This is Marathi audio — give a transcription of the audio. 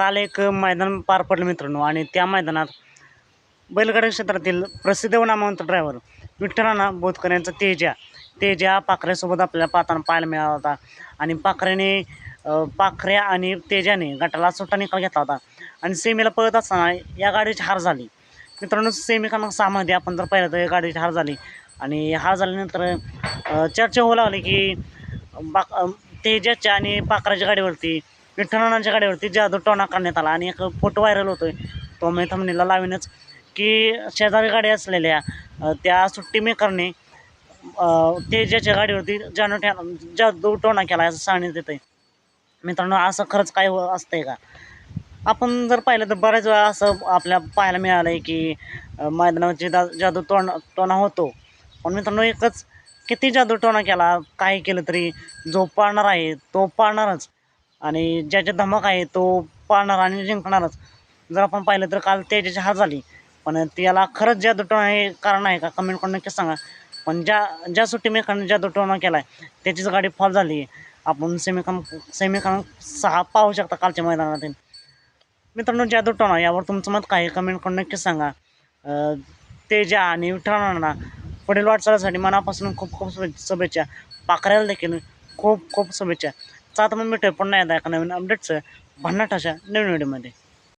काल एक मैदान पार पडलं मित्रांनो. आणि त्या मैदानात बैलगाडी क्षेत्रातील प्रसिद्ध व नामवंत ड्रायव्हर विठ्ठलाना बोधकर यांचा तेजा तेजा पाखऱ्यासोबत आपल्याला पाहताना पाहायला मिळाला होता. आणि पाखऱ्याने पाखऱ्या आणि तेजाने गटाला सुट्टा निकाल घेतला होता. आणि सेमीला पळत असताना या गाडीची हार झाली. मित्रांनो सेमी क्रमांक सहामध्ये आपण जर पाहिलं तर या गाडीची हार झाली. आणि हार झाल्यानंतर चर्चा होऊ लागली की बाक तेजाच्या आणि पाखराच्या गाडीवरती विठ्ठलानाच्या गाडीवरती जादू टोना करण्यात आला आणि एक फोटो व्हायरल होतोय. तो मी थंबनेला लावीनच. की शेजारी गाडी असलेल्या त्या सुट्टी मेकरने ते तेजाच्या गाडीवरती जादू ठ्या जादू टोना केला असं सांगण्यात येतं मित्रांनो असं खरंच काय हो- असतंय का? आपण जर पाहिलं तर बऱ्याच वेळा असं आपल्या पाहायला मिळालं आहे की मैदानावरचे मैदानावरची दा जादू टोना टोना होतो. पण मित्रांनो एकच किती जादू टोना केला काही केलं तरी जो पाळणार आहे तो पाळणारच. आणि ज्याच्या धमक आहे तो पाळणार आणि जिंकणारच. जर आपण पाहिलं तर काल तेजाची हार झाली. पण त्याला खरंच जादू टोना हे कारण आहे का कमेंट करून नक्की सांगा. पण ज्या ज्या सुट्टी मेकाने जादू टोना केला आहे त्याचीच गाडी फॉल झाली. आहे आपण सेमीकम सेमीकम सहा पाहू शकता कालच्या मैदानातील. मित्रांनो जादू टोना यावर तुमचं मत काय आहे? कमेंट करून नक्की सांगा. तेजा आणि विठ्ठलांना पुढील वाटचालीसाठी मनापासून खूप खूप शुभे- शुभेच्छा. पाखऱ्याला देखील खूप खूप शुभेच्छा. चात मग भेटूया पुन्हा एकदा एका नवीन अपडेटचं भन्नाट अशा नवीन व्हिडिओमध्ये